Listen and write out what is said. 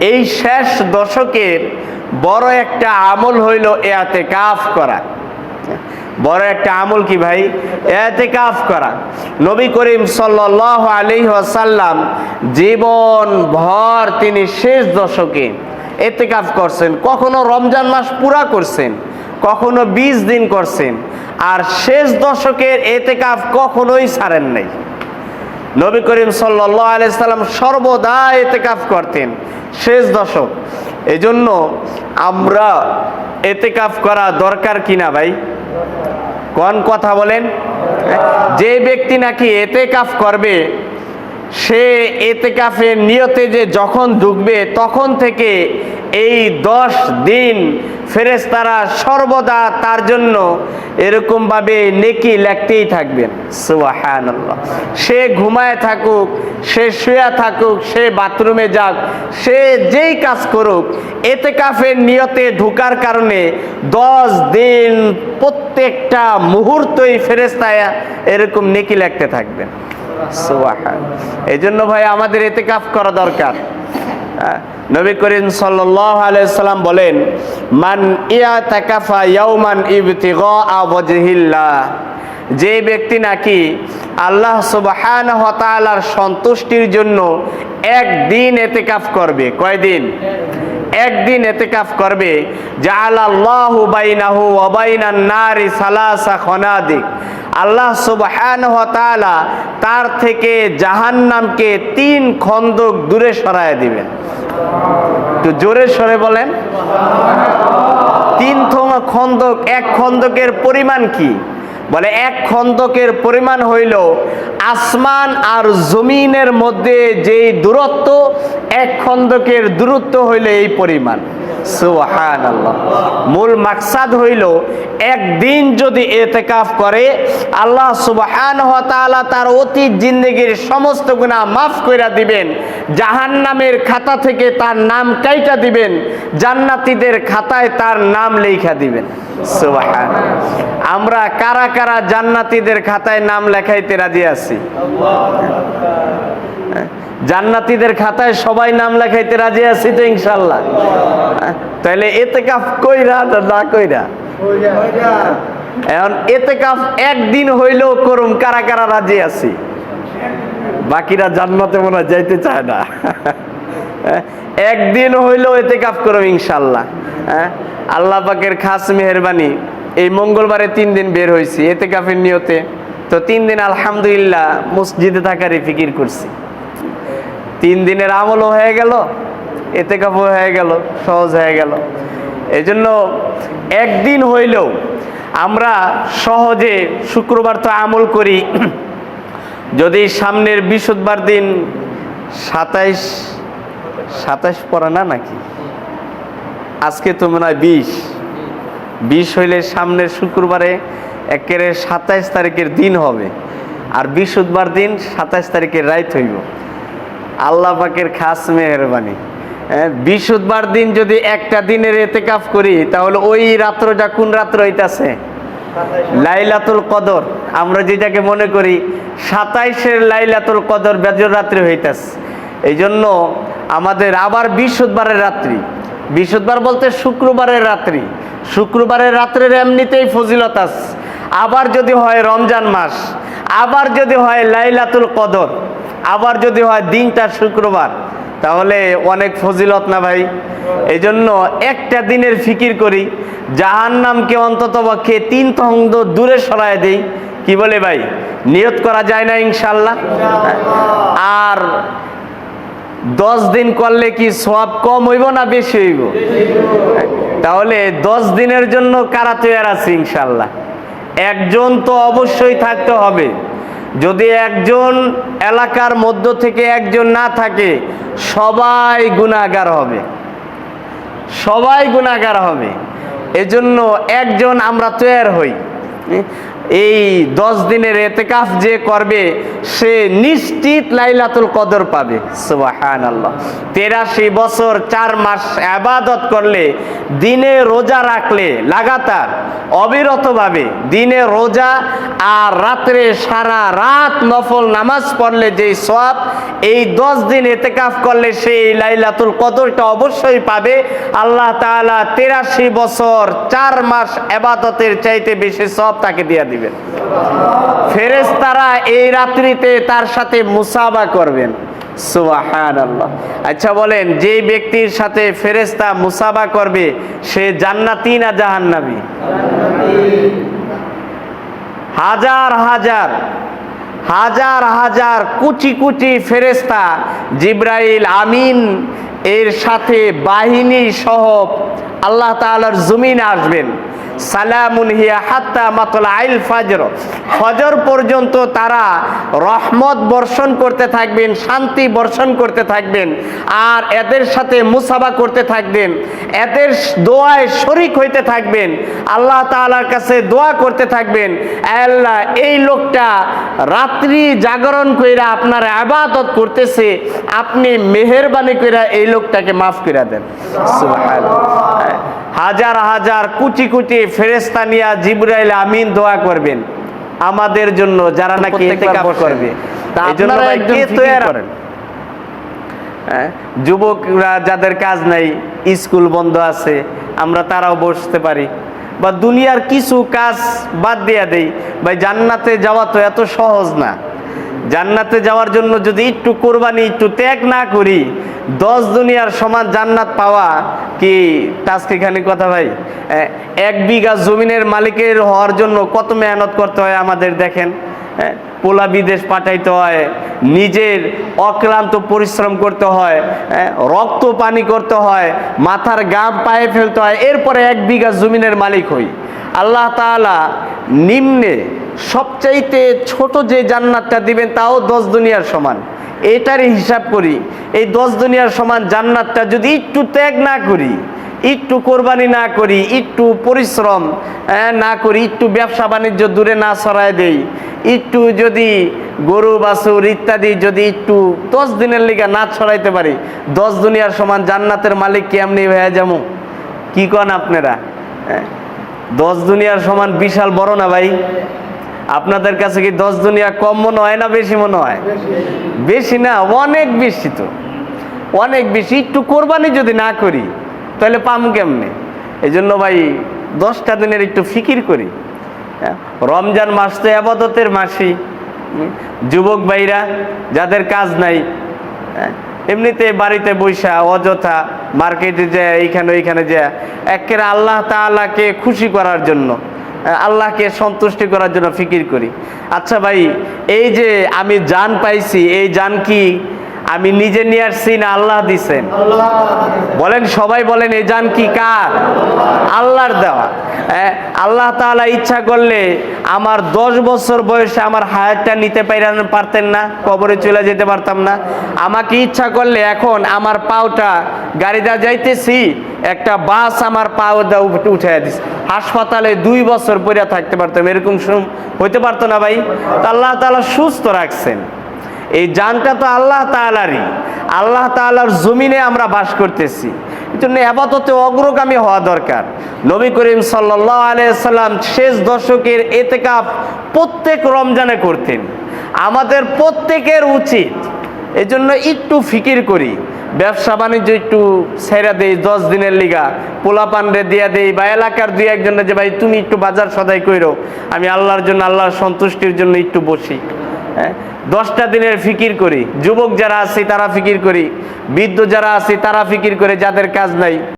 এই শেষ দশকের বড় একটা আমল হইল এতে কাফ করা। বড় একটা আমল কি ভাই? এতে কাফ করা। নবী করিম সাল্লাহ আলী ওয়াসাল্লাম জীবন ভর তিনি শেষ দশকে এতে কাফ করছেন। কখনো রমজান মাস পুরা করছেন, কখনো বিশ দিন করছেন, আর শেষ দশকের এতে কাফ কখনোই ছাড়েন নাই। নবী করিম সাল্লাহ আলাইসাল্লাম সর্বদা এতে কাফ করতেন। শেষ দশক। এজন্য আমরা এতে কাফ করা দরকার কিনা ভাই? কোন কথা বলেন? যে ব্যক্তি নাকি এতে কাফ করবে, সে এতে কাফের নিয়তে যে যখন ঢুকবে, তখন থেকে এই দশ দিন ফেরেশতারা সর্বদা তার জন্য এরকমভাবে নেকি লেখতেই থাকবেন। সুবহানাল্লাহ। সে ঘুমায় থাকুক, সে শুয়ে থাকুক, সে বাথরুমে যাক, সে যেই কাজ করুক এতে কাফের নিয়তে ঢুকার কারণে দশ দিন প্রত্যেকটা মুহূর্তই ফেরেস্তায় এরকম নেকি লেখতে থাকবেন। সুবহান এই জন্য ভাই, আমাদের এতে কাফ করা দরকার। নবী করিম সাল্লাহ আলাইসাল্লাম বলেন, মান ইয়াতাকাফা ইয়াওমান ইবতিগা ওয়াজহিল্লাহ। যে ব্যক্তি নাকি আল্লাহ সুবাহান হতালার সন্তুষ্টির জন্য একদিন এতেকাফ করবে। কয়দিন? একদিন এতেকাফ করবে আল্লাহ তার থেকে জাহান্নামকে তিন খন্দক দূরে সরায় দিবেন। একটু জোরে সরে বলেন। তিন খন্দক, এক খন্দকের পরিমাণ কি? বলে, এক খন্দকের পরিমাণ হইল আসমান আর জমিনের মধ্যে যেই দূরত্ব, এক খন্দকের দূরত্ব হইলে এই পরিমাণ। সুবহান আল্লাহ মূল মাকসাদ হইল, একদিন যদি এতেকাফ করে, আল্লাহ সুবহান ওয়া তার অতীত জিন্দগির সমস্ত গুনাহ মাফ কইরা দিবেন, জাহান্নামের খাতা থেকে তার নাম কাইটা দিবেন, জান্নাতীদের খাতায় তার নাম লেখা দিবেন। সুবহান আমরা কারা কারা জান্নাতীদের খাতায় নাম লেখাইতে রাজি আছি? জান্নাতীদের খাতায় সবাই নাম লেখাইতে রাজি আছি তো ইনশাল্লাহ তাহলে এতে কাফ কইরা না কইরা? এখন এতে কাফ একদিন হইলেও করুম, কারা কারা রাজি আছি? বাকিরা জান্নাতে মনে যাইতে চায় না। একদিন হইলেও এতে কাফ করুম ইনশাল্লাহ আল্লাহ পাকের খাস মেহরবানি, এই মঙ্গলবারে তিন দিন বের হয়েছি এতে কাফের নিয়তে। তো তিন দিন আলহামদুলিল্লাহ মসজিদে থাকারই ফিকির করছি। তিন দিনের আমলও হয়ে গেল এতে কাপও হয়ে গেল, সহজ হয়ে গেল। এই জন্য একদিন হইলেও আমরা সহজে শুক্রবার তো আমল করি। যদি সামনের বৃহস্পতিবার দিন সাতাইশ সাতাইশ পড়া না নাকি? আজকে তো মনে হয় বিশ। বিশ হইলে সামনের শুক্রবারে একেবারে সাতাইশ তারিখের দিন হবে। আর বৃহস্পতিবার দিন সাতাইশ তারিখের রাইত হইব। আল্লাহ পাকের খাস মেহরবানি। হ্যাঁ, বৃহস্পতিবার দিন যদি একটা দিনের এতে কাফ করি তাহলে ওই রাত্রটা কোন রাত্র হইতাছে? লাইলাতুল কদর। আমরা যেটাকে মনে করি সাতাইশের লাইলাতুল কদর বেজর রাত্রি হইতাছে। এই জন্য আমাদের আবার বৃহস্পতিবারের রাত্রি। বৃহস্পতিবার বলতে শুক্রবারের রাত্রি। শুক্রবারের রাত্রের এমনিতেই ফজিলত আছে। আবার যদি হয় রমজান মাস আবার যদি হয় লাইলাতুল কদর। আবার যদি হয় দিনটা শুক্রবার, তাহলে অনেক ফজিলত না ভাই? এই জন্য একটা দিনের ফিকির করি জাহান নামকে অন্তত পক্ষে তিন তন্দ দূরে সরায় দেই। কি বলে ভাই? নিয়ত করা যায় না ইনশাল্লাহ? আর দশ দিন করলে কি সব কম হইব না বেশি হইব? তাহলে দশ দিনের জন্য কারা তৈরি আছে ইনশাল্লাহ? একজন তো অবশ্যই থাকতে হবে। যদি একজন এলাকার মধ্য থেকে একজন না থাকে, সবাই গুণাগার হবে। সবাই গুণাগার হবে। এজন্য একজন আমরা তৈয়ার হই। এই দশ দিনের এতেকাফ যে করবে, সে নিশ্চিত লাইলাতুল কদর পাবে। সুবাহান আল্লাহ তেরাশি বছর চার মাস আবাদত করলে, দিনে রোজা রাখলে লাগাতার, অবিরতভাবে দিনে রোজা আর রাত্রে সারা রাত নফল নামাজ পড়লে যেই সব এই দশ দিন এতেকাফ করলে সেই লাইলাতুল কদরটা অবশ্যই পাবে। আল্লাহ তাআলা তেরাশি বছর চার মাস আবাদতের চাইতে বেশি সব তাকে দিয়ে দিবেন। ফেরেশতারা এই রাত্রিতে তার সাথে মুসাবা করবেন। আচ্ছা বলেন যে ব্যক্তির সাথে ফেরেশতা মুসাবা করবে, সে জান্নাতি না জাহান্নাবী হাজার হাজার হাজার হাজার কুচি কুচি ফেরেস্তা জিব্রাইল আমিন এর সাথে বাহিনী সহ আল্লাহ তাআলার জমিনে আসবেন। সালামুন হিয়া হাত্তা মাতল আইল ফাজর ফজর পর্যন্ত তারা রহমত বর্ষণ করতে থাকবেন, শান্তি বর্ষণ করতে থাকবেন, আর এদের সাথে মুসাবা করতে থাকবেন, এদের দোয়ায় শরিক হইতে থাকবেন, আল্লাহ তাআলার কাছে দোয়া করতে থাকবেন, আল্লাহ এই লোকটা রাত্রি জাগরণ কইরা আপনার আবাদত করতেছে, আপনি মেহেরবানি কইরা এই লোকটাকে মাফ করে দেন। হাজার হাজার কুচি কুচি ফেরেস্তা নিয়া জিব্রাইল আমিন দোয়া করবেন। আমাদের জন্য যারা নাকি করবে। হ্যাঁ, যুবকরা যাদের কাজ নাই স্কুল বন্ধ আছে আমরা তারাও বসতে পারি। বা দুনিয়ার কিছু কাজ বাদ দিয়া দেই। ভাই জান্নাতে যাওয়া তো এত সহজ না। জান্নাতে যাওয়ার জন্য যদি একটু কোরবানি একটু ত্যাগ না করি দশ দুনিয়ার সমান জান্নাত পাওয়া কি টাস্কিখানি কথা ভাই? এক বিঘা জমিনের মালিকের হওয়ার জন্য কত মেহনত করতে হয় আমাদের দেখেন? পোলা বিদেশ পাঠাইতে হয় নিজের অক্লান্ত পরিশ্রম করতে হয় হ্যাঁ, রক্ত পানি করতে হয় মাথার গাম পায়ে ফেলতে হয় এরপরে এক বিঘা জমিনের মালিক হই। আল্লাহ তাআলা নিম্নে সবচাইতে ছোট যে জান্নাতটা দিবেন তাও দশ দুনিয়ার সমান। এটারই হিসাব করি। এই দশ দুনিয়ার সমান জান্নাতটা যদি একটু ত্যাগ না করি, একটু কোরবানি না করি, একটু পরিশ্রম না করি, একটু ব্যবসা বাণিজ্য দূরে না সরায় দেই, একটু যদি গরু, বাছুর ইত্যাদি যদি একটু দশ দিনের লিগে না ছড়াইতে পারি, দশ দুনিয়ার সমান জান্নাতের মালিক কেমনি হয়ে যাব? কি কন আপনারা? দশ দুনিয়ার সমান বিশাল বড় না ভাই? আপনাদের কাছে কি দশ দুনিয়া কম মনে হয় না বেশি মনে হয়? বেশি না অনেক বেশি তো। অনেক বেশি একটু কোরবানি যদি না করি তাহলে পাম কেমনে? এই জন্য ভাই দশটা দিনের একটু ফিকির করি। হ্যাঁ, রমজান মাস তো আবাদতের মাসি যুবক ভাইরা যাদের কাজ নাই হ্যাঁ, এমনিতে বাড়িতে বৈশা অযথা মার্কেটে যায় এইখানে ওইখানে যায় একের আল্লাহ তাআলাকে খুশি করার জন্য আল্লাহকে সন্তুষ্টি করার জন্য ফিকির করি। আচ্ছা ভাই, এই যে আমি জান পাইছি, এই জান কি আমি নিজে নিয়ে আসছি না আল্লাহ দিছেন। বলেন, সবাই বলেন, এ জান কি কার? আল্লাহর দেওয়া। আল্লাহ তাআলা ইচ্ছা করলে আমার দশ বছর বয়সে আমার হায়াতটা নিতে পারতেন না, কবরে চলে যেতে পারতাম না। আমাকে ইচ্ছা করলে এখন আমার পাওটা গাড়িটা যাইতেছি, একটা বাস আমার পাও দা উঠে দিস হাসপাতালে দুই বছর পরে থাকতে পারতাম, এরকম হইতে পারতো না ভাই? তা আল্লাহ তাআলা সুস্থ রাখছেন। এই জানটা তো আল্লাহ তাআলারই। আল্লাহ তাআলার জমিনে আমরা বাস করতেছি। জন্য আপাতত অগ্রগামী হওয়া দরকার। নবী করিম সাল্লাহ আলাইসাল্লাম শেষ দশকের এতেকাপ প্রত্যেক রমজানে করতেন। আমাদের প্রত্যেকের উচিত এই জন্য একটু ফিকির করি। ব্যবসা বাণিজ্য একটু ছেড়া দেই, দশ দিনের লিগা। পোলা পান্ডে দিয়া দেই বা এলাকার দুই একজনের যে, ভাই, তুমি একটু বাজার সদাই কইরো। আমি আল্লাহর জন্য, আল্লাহর সন্তুষ্টির জন্য একটু বসি। হ্যাঁ? দশটা দিনের ফিকির করি। যুবক যারা আছে তারা ফিকির করি। বৃদ্ধ যারা আছে তারা ফিকির করে যাদের কাজ নাই।